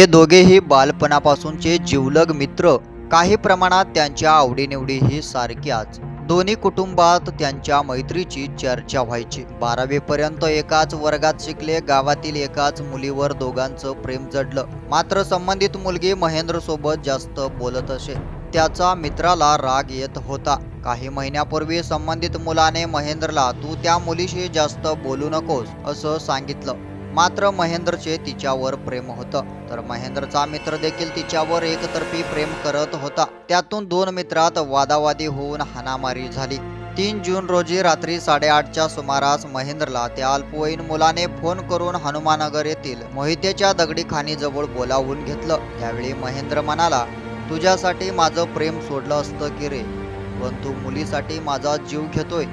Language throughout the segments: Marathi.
ते दोघेही बालपणापासूनचे जिवलग मित्र. काही प्रमाणात त्यांच्या आवडीनिवडीही सारख्याच दोन्ही कुटुंबात त्यांच्या मैत्रीची चर्चा व्हायची. बारावीपर्यंत एकाच वर्गात शिकले गावातील एकाच मुलीवर दोघांचं प्रेम जडलं. मात्र संबंधित मुलगी महेंद्रसोबत जास्त बोलत असे. त्याचा मित्राला राग येत होता. काही महिन्यापूर्वी संबंधित मुलाने महेंद्रला तू त्या मुलीशी जास्त बोलू नकोस असं सांगितलं. मात्र महेंद्रचे तिच्यावर प्रेम होतं. तर महेंद्रचा मित्र देखील तिच्यावर एकतर्फी प्रेम करत होता. त्यातून दोन मित्रात वादावादी होऊन हाणामारी झाली. तीन जून रोजी रात्री साडेआठच्या सुमारास महेंद्रला त्या अल्पवयीन मुलाने फोन करून हनुमानगर येथील मोहितेच्या दगडी खाणीजवळ बोलावून घेतलं. यावेळी महेंद्र म्हणाला तुझ्यासाठी माझं प्रेम सोडलं असतं की रे? पण तू मुलीसाठी माझा जीव घेतोय.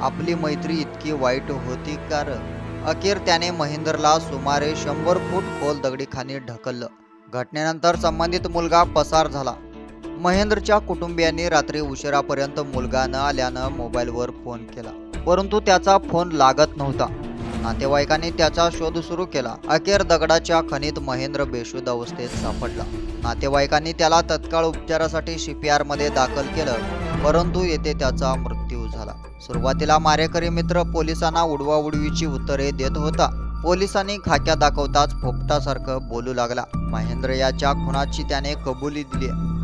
आपली मैत्री इतकी वाईट होती का र अखेर त्याने महेंद्रला सुमारे शंभर फूट खोल दगडी ढकललं. घटनेनंतर संबंधित मुलगा पसार झाला. महेंद्रच्या कुटुंबियांनी रात्री उशिरापर्यंत मुलगा न आल्यानं मोबाईलवर फोन केला. परंतु त्याचा फोन लागत नव्हता. नातेवाईकांनी त्याचा शोध सुरू केला. अखेर दगडाच्या खणीत महेंद्र बेशुद्ध अवस्थेत सापडला. नातेवाईकांनी त्याला तत्काळ उपचारासाठी शिपयार्डमध्ये दाखल केलं परंतु येथे त्याचा मृत्यू झाला. सुरुवातीला मारेकरी मित्र पोलिसांना उडवाउडवीची उत्तरे देत होता. पोलिसांनी खाक्या दाखवताच फोपटासारखं बोलू लागला. महेंद्र याच्या खुनाची त्याने कबुली दिली.